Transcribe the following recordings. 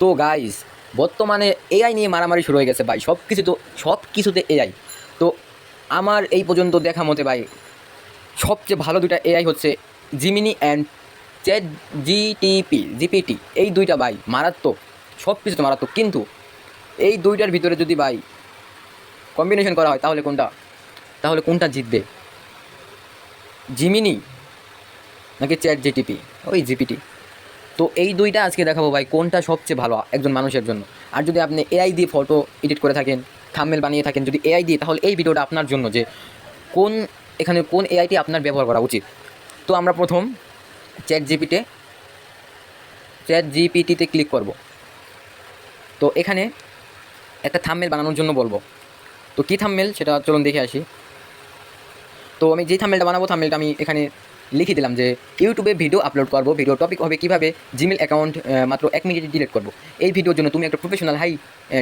তো গাইস বর্তমানে এআই নিয়ে মারামারি শুরু হয়ে গেছে ভাই। সব কিছু তো সব কিছুতে এআই তো আমার এই পর্যন্ত দেখা মতে ভাই, সবচেয়ে ভালো দুইটা এআই হচ্ছে Gemini and chat GTP GPT এই দুইটা ভাই, মারাত্মক। সব কিছুতে মারাত্মক। কিন্তু এই দুইটার ভিতরে যদি ভাই কম্বিনেশন করা হয়, তাহলে কোনটা? তাহলে কোনটা জিতবে? জিমিনি নাকি চ্যাট জিটিপি ওই জিপিটি তো এই দুইটা আজকে দেখাবো ভাই, কোনটা সবচেয়ে ভালো একজন মানুষের জন্য। আর যদি আপনি এআই দিয়ে ফটো এডিট করে থাকেন থাম্বনেল বানিয়ে থাকেন, যদি এআই দিয়ে, তাহলে এই ভিডিওটা আপনার জন্য যে কোন, এখানে কোন এআইটি আপনার ব্যবহার করা উচিত। তো আমরা প্রথম চ্যাট জিপিতে চ্যাট জিপিটিতে ক্লিক করব। তো এখানে একটা থাম্বনেল বানানোর জন্য বলব। তো কী থাম্বনেল সেটা চলুন দেখে আসি। তো আমি যেই থাম্বনেলটা বানাবো থাম্বনেলটা আমি এখানে লিখে দিলাম যে, ইউটিউবে ভিডিও আপলোড করব ভিডিও টপিক হবে কীভাবে জিমেল অ্যাকাউন্ট মাত্র এক মিনিটে ডিলিট করব। এই ভিডিওর জন্য তুমি একটা প্রফেশনাল হাই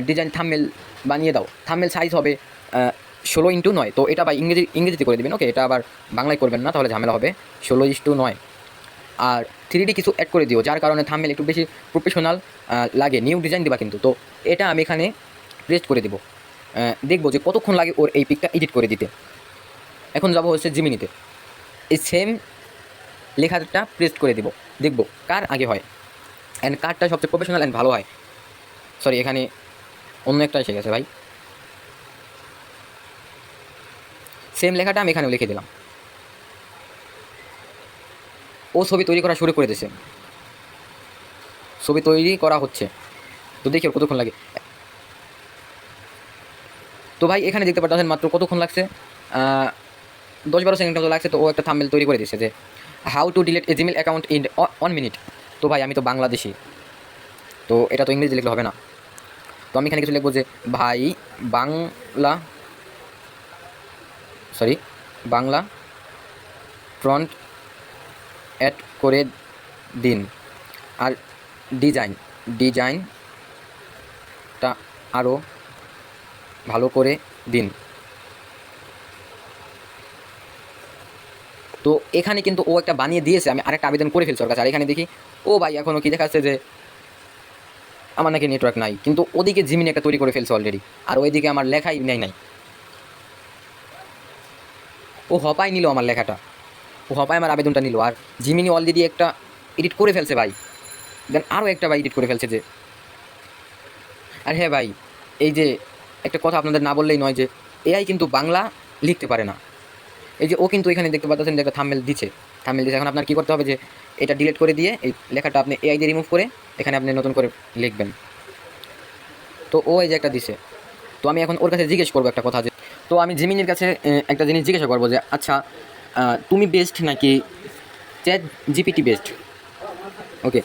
ডিজাইন থাম্বনেল বানিয়ে দাও। থাম্বনেল সাইজ হবে ষোলো ইন্টু নয়। তো এটা বা ইংরেজি, ইংরেজিতে করে দেবেন ওকে এটা আবার বাংলায় করবেন না, তাহলে ঝামেলা হবে। ষোলো ইস্টু নয়। আর থ্রি ডি কিছু অ্যাড করে দিও, যার কারণে থাম্বনেল একটু বেশি প্রফেশনাল লাগে। নিউ ডিজাইন দিবা কিন্তু। তো এটা আমি এখানে পেস্ট করে দেবো। দেখব যে কতক্ষণ লাগে ওর এই পিকটা এডিট করে দিতে। এখন যাব হচ্ছে জিমিনিতে এই সেম লেখাটা পেস্ট করে দিব। দেখব কার আগে হয়। অ্যান্ড কারটা সবচেয়ে প্রফেশনাল অ্যান্ড ভালো হয়। সরি এখানে অন্য একটা এসে গেছে ভাই। সেম লেখাটা আমি এখানেও লিখে দিলাম। ও ছবি তৈরি করা শুরু করে দিয়েছে। ছবি তৈরি করা হচ্ছে। তো দেখি কতক্ষণ লাগে। তো ভাই, এখানে দেখতে পাচ্ছেন মাত্র কতক্ষণ লাগছে? দশ বারো সেকেন্ড মতো লাগছে। তো ও একটা থাম্বেল তৈরি করে দিচ্ছে যে how to delete a Gmail account in one minute তো ভাই, আমি তো বাংলাদেশি। তো এটা তো ইংরেজি লিখলে হবে না। তো আমি এখানে কিছু লিখব যে, ভাই, Bangla sorry Bangla front add করে দিন। আর ডিজাইন ডিজাইনটা আরও ভালো করে দিন। তো এখানে কিন্তু ও একটা বানিয়ে দিয়েছে, আমি আরেকটা আবেদন করে ফেলছি ওর কাছে। আর এখানে দেখি, ও ভাই এখনও কি দেখাচ্ছে যে আমার নাকি নেটওয়ার্ক নাই। কিন্তু ওদিকে জিমিনি একটা তৈরি করে ফেলছে অলরেডি আর ওইদিকে আমার লেখাই নেই নাই। ও হপাই নিল আমার লেখাটা। ও হপাই আমার আবেদনটা নিল। আর জিমিনি অলরেডি একটা এডিট করে ফেলছে ভাই। দেন আরও একটা ভাই এডিট করে ফেলছে যে, আর হ্যাঁ ভাই, এই যে একটা কথা আপনাদের না বললেই নয় যে এআই কিন্তু বাংলা লিখতে পারে না। এই যে ও কিন্তু এখানে দেখতে পাচ্ছেন একটা থাম্বেল দিচ্ছে থাম্বেল দিচ্ছে এখন আপনার কী করতে হবে যে, এটা ডিলিট করে দিয়ে এই লেখাটা আপনি এআই দিয়ে রিমুভ করে এখানে আপনি নতুন করে লিখবেন। তো ও এই যে একটা দিছে। তো আমি এখন ওর কাছে জিজ্ঞেস করব একটা কথা যে, তো আমি জিমিনির কাছে একটা জিনিস জিজ্ঞাসা করব যে আচ্ছা তুমি বেস্ট নাকি চ্যাট জিপিটি বেস্ট ওকে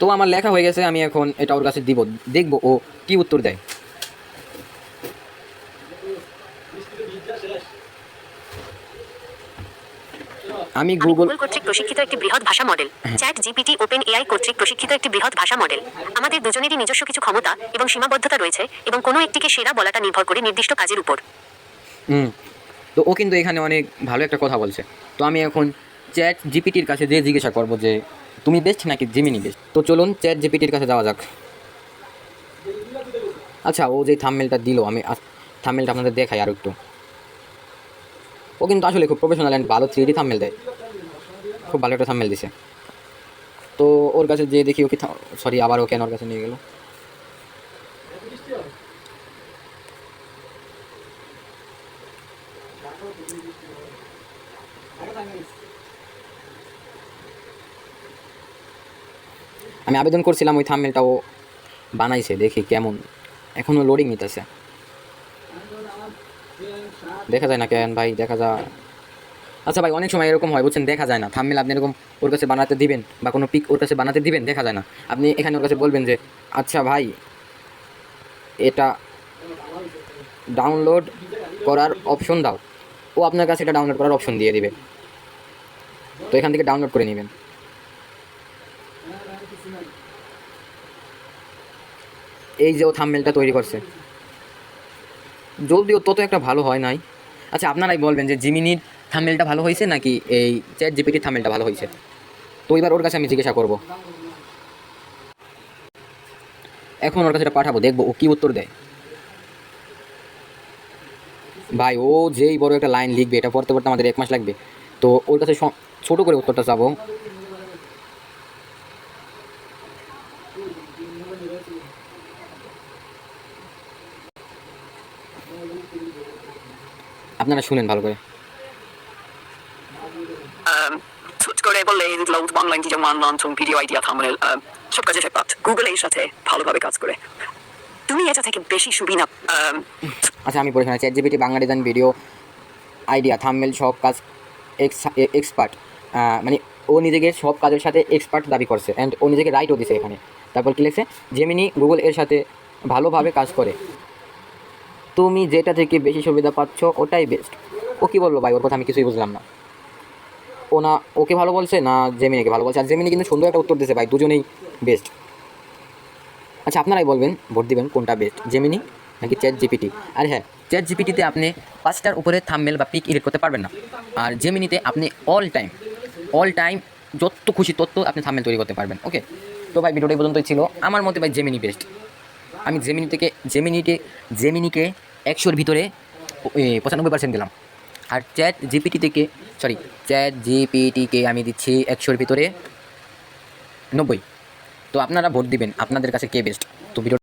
তো আমার লেখা হয়ে গেছে, আমি এখন এটা ওর কাছে দিব। দেখব ও কি উত্তর দেয়। আমি গুগল কর্তৃক প্রশিক্ষিত একটি বৃহৎ ভাষা model. Chat GPT Open AI কর্তৃক প্রশিক্ষিত একটি বৃহৎ ভাষা মডেল। আমাদের দুজনেরই নিজস্ব কিছু ক্ষমতা এবং সীমাবদ্ধতা রয়েছে এবং কোনো একটিকে সেরা বলাটা নির্ভর করে নির্দিষ্ট কাজের উপর। হুম। তো ও কিন্তু এখানে অনেক ভালো একটা কথা বলছে। তো আমি এখন চ্যাট জিপিটির কাছে যে জিজ্ঞাসা করব যে তুমি বেস্ট নাকি জিমিনি বেস্ট তো চলুন চ্যাট জিপিটির কাছে যাওয়া যাক। আচ্ছা ও যে থামমেলটা দিল আমি থামমেলটা আপনাদের দেখাই আর একটু ও কিন্তু আসলে খুব প্রফেশনাল অ্যান্ড ভালো থ্রি ডি দেয়। খুব ভালো একটা থামমেল দিছে। তো ওর কাছে যে দেখি ওকে সরি আবার ও কেন ওর কাছে নিয়ে গেল? আমি আবেদন করছিলাম ওই থামমেলটা ও বানাইছে, দেখি কেমন। এখনও লোডিং নিতেছে। দেখা যায় না কেন ভাই, দেখা যায়। আচ্ছা ভাই, অনেক সময় এরকম হয়, বুঝছেন? দেখা যায় না। থামমেল আপনি এরকম ওর কাছে বানাতে দিবেন বা কোনো পিক ওর কাছে বানাতে দিবেন, দেখা যায় না। আপনি এখানে ওর কাছে বলবেন যে আচ্ছা ভাই, এটা ডাউনলোড করার অপশন দাও। ও আপনার কাছে এটা ডাউনলোড করার অপশন দিয়ে দিবে। তো এখান থেকে ডাউনলোড করে নেবেন। এই যে ও থামমেলটা তৈরি করছে। যদিও তত একটা ভালো হয় নাই। আচ্ছা আপনারাই বলবেন যে জিমিনির থামমেলটা ভালো হয়েছে নাকি এই চ্যাট জিপিটির থামমেলটা ভালো হয়েছে? তো এবার ওর কাছে আমি জিজ্ঞাসা করব। এখন ওর কাছে এটা পাঠাবো, দেখব ও কী উত্তর দেয়। ভাই, ও যেই বড় একটা লাইন লিখবে, এটা পড়তে পড়তে আমাদের এক মাস লাগবে। তো ওর কাছে ছোট করে উত্তরটা চাবো। আপনারা শুনেন ভালো করে। করে বললে লাউড বাংলা ইংরেজি মান লঞ্চন ভিডিও আইডিয়া থামনেল সব কাজে ফেকপাত গুগল এর সাথে ভালোভাবে কাজ করে তুমি এটা থেকে বেশি সুবিধা আচ্ছা আমি পড়ে chat GPT Bangla design video idea thumbnail সব কাজ এক্সপার্ট মানে ও নিজেকে সব কাজের সাথে এক্সপার্ট দাবি করছে। অ্যান্ড ও নিজেকে রাইটও দিছে এখানে। তারপর কী লিখছে? জেমিনি গুগল এর সাথে ভালোভাবে কাজ করে। তুমি যেটা থেকে বেশি সুবিধা পাচ্ছ, ওটাই বেস্ট ও কী বলল ভাই? ওর কথা আমি কিছুই বুঝলাম না। ও না, ওকে ভালো বলছে না জেমিনিকে ভালো বলছে? আর জেমিনি কিন্তু সুন্দর একটা উত্তর দিয়েছে ভাই, দুজনেই বেস্ট আচ্ছা আপনারাই বলবেন, ভোট দিবেন কোনটা বেস্ট জেমিনি নাকি চ্যাট জিপিটি আর হ্যাঁ চ্যাট জিপিটিতে আপনি পাঁচটার উপরে থামমেল বা পিক এডিট করতে পারবেন না। আর জেমিনিতে আপনি অল টাইম অল টাইম যত খুশি তত আপনি থামমেল তৈরি করতে পারবেন ওকে তো ভাই, ভিডিওটা পর্যন্তই ছিল। আমার মতে ভাই জেমিনি বেস্ট আমি জেমিনি থেকে জেমিনিতে জেমিনিকে একশোর ভিতরে পঁচানব্বই পার্সেন্ট দিলাম। আর চ্যাট জিপিটি থেকে সরি চ্যাট জিপিটিকে আমি দিচ্ছি একশোর ভিতরে নব্বই। তো আপনারা ভোট দিবেন, আপনাদের কাছে কে বেস্ট তো ভিডিও